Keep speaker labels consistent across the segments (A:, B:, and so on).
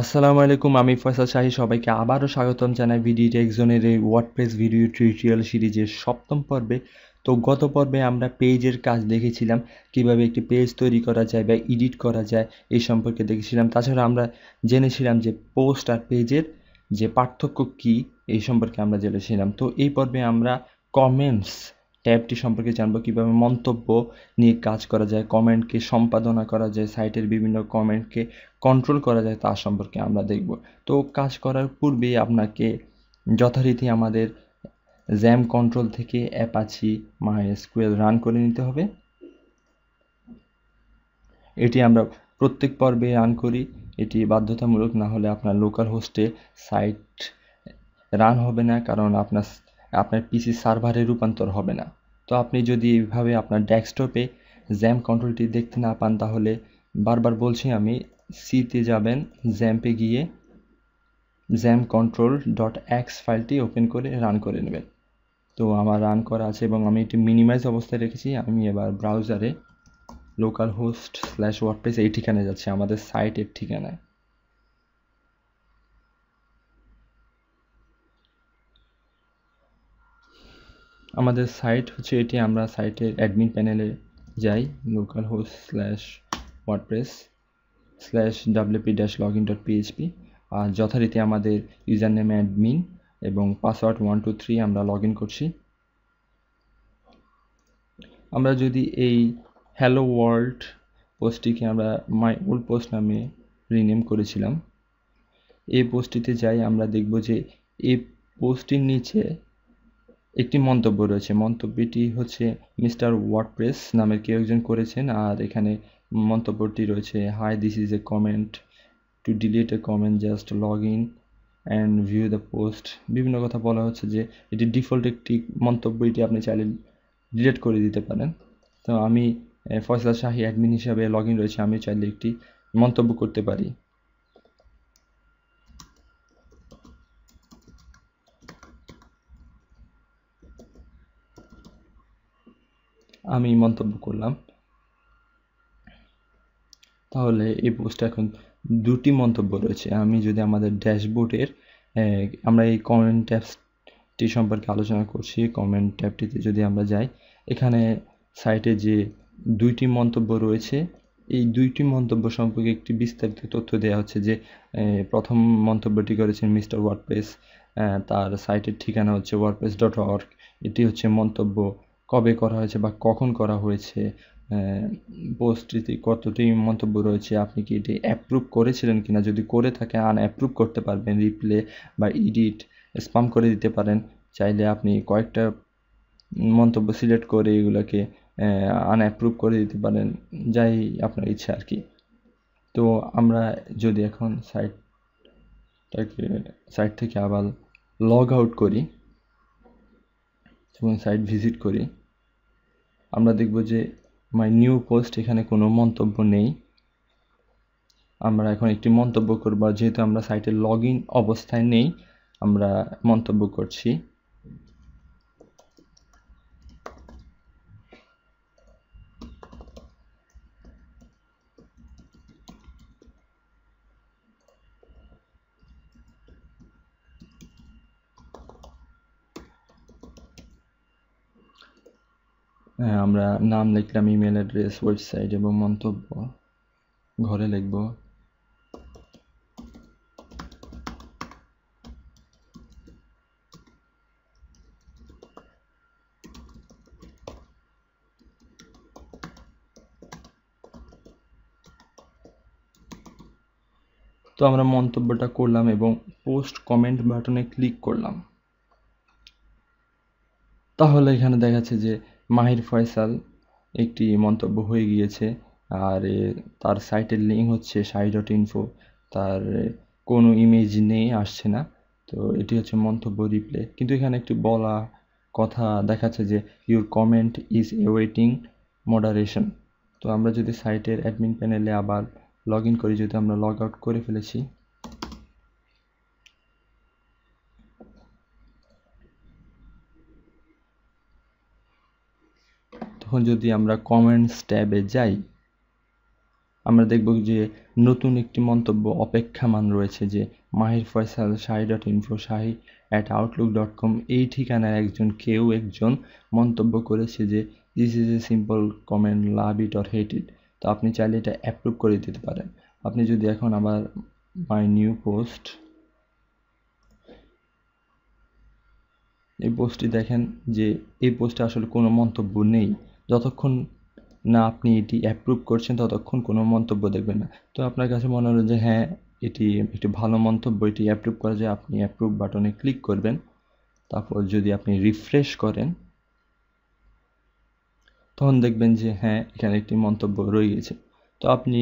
A: আসসালামু আলাইকুম, আমি ফয়সাল শাহী। সবাইকে আবারও স্বাগতম জানাই ভিডি টেকজনের এই ওয়ার্ডপ্রেস ভিডিও টিউটোরিয়াল সিরিজের সপ্তম পর্বে। তো গত পর্বে আমরা পেজের কাজ দেখেছিলাম, কীভাবে একটি পেজ তৈরি করা যায় বা এডিট করা যায় এই সম্পর্কে দেখেছিলাম। তাছাড়া আমরা জেনেছিলাম যে পোস্ট আর পেজের যে পার্থক্য কী এই সম্পর্কে আমরা জেনেছিলাম। তো এই পর্বে আমরা কমেন্টস ট্যাবটি সম্পর্কে জানব, কীভাবে মন্তব্য নিয়ে কাজ করা যায়, কমেন্টকে সম্পাদনা করা যায়, সাইটের বিভিন্ন কমেন্টকে কন্ট্রোল করা যায়, তা সম্পর্কে আমরা দেখব। তো কাজ করার পূর্বে আপনাকে যথারীতি আমাদের জ্যাম কন্ট্রোল থেকে অ্যাপাচি মাই এসকিউএল রান করে নিতে হবে। এটি আমরা প্রত্যেক পর্বে রান করি, এটি বাধ্যতামূলক, না হলে আপনার লোকাল হোস্টে সাইট রান হবে না, কারণ আপনার আপনার পিসি সার্ভারে রূপান্তর হবে না। তো আপনি যদি এইভাবে আপনার ডেস্কটপে জ্যাম কন্ট্রোলটি দেখতে না পান, তাহলে বারবার বলছি আমি সিতে যাবেন জ্যাম্পে গিয়ে জ্যাম কন্ট্রোল ডট এক্স ফাইলটি ওপেন করে রান করে নেবেন। তো আমার রান করা আছে এবং আমি এটি মিনিমাইজ অবস্থায় রেখেছি। আমি এবার ব্রাউজারে লোকাল হোস্ট স্ল্যাশ ওয়ার্ডপ্রেস এই ঠিকানায় যাচ্ছি, আমাদের সাইটের ঠিকানায়। আমাদের সাইট হচ্ছে এটি, আমরা সাইটের অ্যাডমিন প্যানেলে যাই local host slash WordPress slash WP dash log in dot PHP আর যথারীতি আমাদের ইউজার নেম অ্যাডমিন এবং পাসওয়ার্ড ওয়ান টু থ্রি আমরা লগ ইন করছি। আমরা যদি এই হ্যালো ওয়ার্ল্ড পোস্টটিকে আমরা মাই ওল্ড পোস্ট নামে রিনেম করেছিলাম, এই পোস্টটিতে যাই, আমরা দেখব যে এই পোস্টটির নিচে একটি মন্তব্য রয়েছে। মন্তব্যটি হচ্ছে মিস্টার ওয়ার্ডপ্রেস নামের কেউ একজন করেছেন আর এখানে মন্তব্যটি রয়েছে hi this is a comment to delete a comment just log in and view the post বিভিন্ন কথা বলা হচ্ছে যে এটি ডিফল্ট একটি মন্তব্য, এটি আপনি চাইলে ডিলিট করে দিতে পারেন। তো আমি ফয়সাল শাহী অ্যাডমিন হিসাবে লগ ইন রয়েছে আমি চাইলে একটি মন্তব্য করতে পারি। আমি মন্তব্য করলাম। তাহলে এই পোস্টে এখন দুটি মন্তব্য রয়েছে। আমি যদি আমাদের ড্যাশবোর্ডের আমরা এই কমেন্ট ট্যাবটি সম্পর্কে আলোচনা করছি। কমেন্ট ট্যাবটিতে যদি আমরা যাই, এখানে সাইটে যে দুইটি মন্তব্য রয়েছে, এই দুইটি মন্তব্য সম্পর্কে একটি বিস্তারিত তথ্য দেওয়া হচ্ছে যে প্রথম মন্তব্যটি করেছেন মিস্টার ওয়ার্ডপ্রেস তার সাইটের ঠিকানা হচ্ছে ওয়ার্ডপ্রেস ডট অর্গ এটি হচ্ছে মন্তব্য কবে করা হয়েছে বা কখন করা হয়েছে পোস্টটিতে কতটি মন্তব্য রয়েছে, আপনি কি এটি অ্যাপ্রুভ করেছিলেন কিনা? যদি করে থাকে আন অ্যাপ্রুভ করতে পারবেন রিপ্লে বা ইডিট স্পাম করে দিতে পারেন। চাইলে আপনি কয়েকটা মন্তব্য সিলেক্ট করে এগুলোকে আনঅ্যাপ্রুভ করে দিতে পারেন, যাই আপনার ইচ্ছা আর কি। তো আমরা যদি এখন সাইটটাকে সাইট থেকে আবার লগ আউট করি এবং সাইট ভিজিট করি আমরা দেখব যে মাই নিউ পোস্ট এখানে কোনো মন্তব্য নেই। আমরা এখন একটি মন্তব্য করব, যেহেতু আমরা সাইটে লগ অবস্থায় নেই, আমরা মন্তব্য করছি। আমরা নাম লিখলাম ইমেল অ্যাড্রেস ওয়েবসাইট এবং মন্তব্য। ঘরে লিখব। তো আমরা মন্তব্যটা করলাম এবং পোস্ট কমেন্ট বাটনে ক্লিক করলাম। তাহলে এখানে দেখাচ্ছে যে মাহির ফয়সাল একটি মন্তব্য হয়ে গিয়েছে, আর তার সাইটের লিঙ্ক হচ্ছে সাই ডট ইনফো তার কোনো ইমেজ নেই, আসছে না। তো এটি হচ্ছে মন্তব্য রিপ্লে কিন্তু এখানে একটি বলা কথা দেখাচ্ছে যে your comment is waiting moderation তো আমরা যদি সাইটের অ্যাডমিন প্যানেলে আবার লগ ইন করি, যদি আমরা লগ আউট করে ফেলেছি তখন যদি আমরা কমেন্টস ট্যাবে যাই, আমরা দেখব যে নতুন একটি মন্তব্য অপেক্ষামান রয়েছে যে Mahir Faisal Shahi dot info Shahi at Outlook dot com এই ঠিকানায় একজন, কেউ একজন মন্তব্য করেছে যে this is a simple comment love it or hate it তো আপনি চাইলে এটা অ্যাপ্রুভ করে দিতে পারেন। আপনি যদি এখন আবার মাই নিউ পোস্ট এই পোস্টটি দেখেন যে এই পোস্টে আসলে কোনো মন্তব্য নেই। যতক্ষণ না আপনি এটি অ্যাপ্রুভ করছেন, ততক্ষণ কোনো মন্তব্য দেখবেন না। তো আপনার কাছে মনে হলো যে হ্যাঁ এটি একটি ভালো মন্তব্য, এটি অ্যাপ্রুভ করা যায়, আপনি অ্যাপ্রুভ বাটনে ক্লিক করবেন। তারপর যদি আপনি রিফ্রেশ করেন, তখন দেখবেন যে হ্যাঁ এখানে একটি মন্তব্য রয়ে গেছে। তো আপনি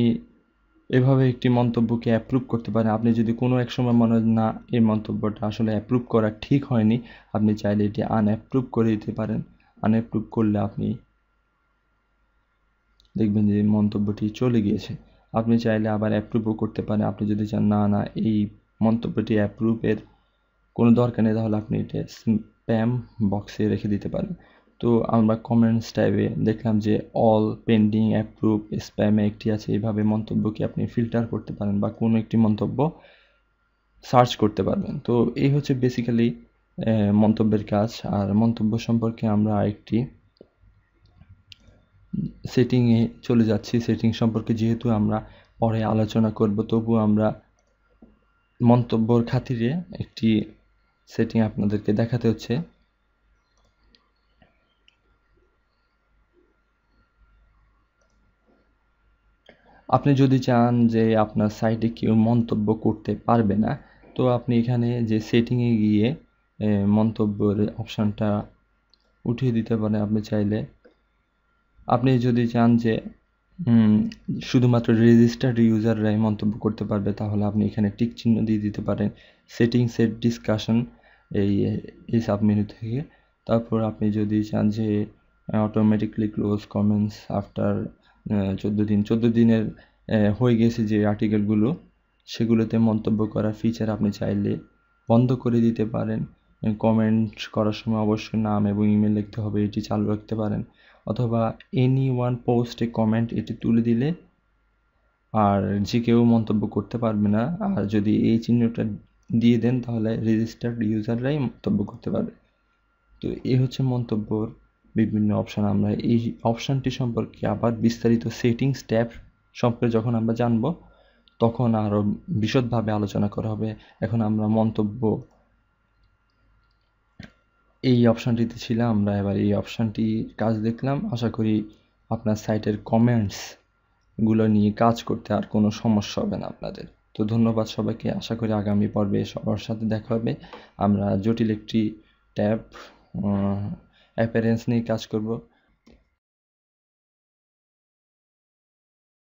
A: এভাবে একটি মন্তব্যকে অ্যাপ্রুভ করতে পারেন। আপনি যদি কোনো এক সময় মনে হয় না, এই মন্তব্যটা আসলে অ্যাপ্রুভ করা ঠিক হয়নি, আপনি চাইলে এটি আনঅ্যাপ্রুভ করে দিতে পারেন। আনঅ্যাপ্রুভ করলে আপনি দেখবেন যে মন্তব্যটি চলে গিয়েছে। আপনি চাইলে আবার অ্যাপ্রুভও করতে পারেন। আপনি যদি চান, না না, এই মন্তব্যটি অ্যাপ্রুভের কোনো দরকার নেই, তাহলে আপনি এটা স্প্যাম বক্সে রেখে দিতে পারেন। তো আমরা কমেন্টস টাইপে দেখলাম যে অল পেন্ডিং অ্যাপ্রুভ স্প্যামে একটি আছে। এইভাবে মন্তব্যকে আপনি ফিল্টার করতে পারেন বা কোনো একটি মন্তব্য সার্চ করতে পারবেন। তো এই হচ্ছে বেসিক্যালি মন্তব্যের কাজ। আর মন্তব্য সম্পর্কে আমরা একটি সেটিংয়ে চলে যাচ্ছি সেটিং সম্পর্কে যেহেতু আমরা পরে আলোচনা করব তবু আমরা মন্তব্যর খাতিরে একটি সেটিং আপনাদেরকে দেখাতে হচ্ছে। আপনি যদি চান যে আপনার সাইটে কেউ মন্তব্য করতে পারবে না, তো আপনি এখানে যে সেটিংয়ে গিয়ে মন্তব্যের অপশানটা উঠিয়ে দিতে পারেন। আপনি চাইলে আপনি যদি চান যে শুধুমাত্র রেজিস্টার্ড ইউজাররাই মন্তব্য করতে পারবে, তাহলে আপনি এখানে টিক চিহ্ন দিয়ে দিতে পারেন। সেটিং সেট ডিসকাশন এই এই সাবমেনু থেকে। তারপর আপনি যদি চান যে অটোমেটিকলি ক্লোজ কমেন্টস আফটার চোদ্দ দিন। চোদ্দ দিনের হয়ে গেছে যে আর্টিকেলগুলো সেগুলোতে মন্তব্য করার ফিচার আপনি চাইলে বন্ধ করে দিতে পারেন। কমেন্ট করার সময় অবশ্যই নাম এবং ইমেল লিখতে হবে, এটি চালু রাখতে পারেন। অথবা এনি ওয়ান পোস্টে কমেন্ট এটি তুলে দিলে আর যে কেউ মন্তব্য করতে পারবে না, আর যদি এই চিহ্নটা দিয়ে দেন তাহলে রেজিস্টার্ড ইউজাররাই মন্তব্য করতে পারবে। তো এই হচ্ছে মন্তব্যর বিভিন্ন অপশান আমরা এই অপশানটি সম্পর্কে আবার বিস্তারিত সেটিংস ট্যাব সম্পর্কে যখন আমরা জানব, তখন আরও বিশদভাবে আলোচনা করা হবে। এখন আমরা মন্তব্য এই অপশানটিতে ছিলাম, আমরা এবার এই অপশানটি কাজ দেখলাম। আশা করি আপনার সাইটের কমেন্টসগুলো নিয়ে কাজ করতে আর কোনো সমস্যা হবে না আপনাদের। তো ধন্যবাদ সবাইকে। আশা করি আগামী পর্বে সবার সাথে দেখা হবে। আমরা জটিল একটি ট্যাব অ্যাপারেন্স নিয়ে কাজ করব।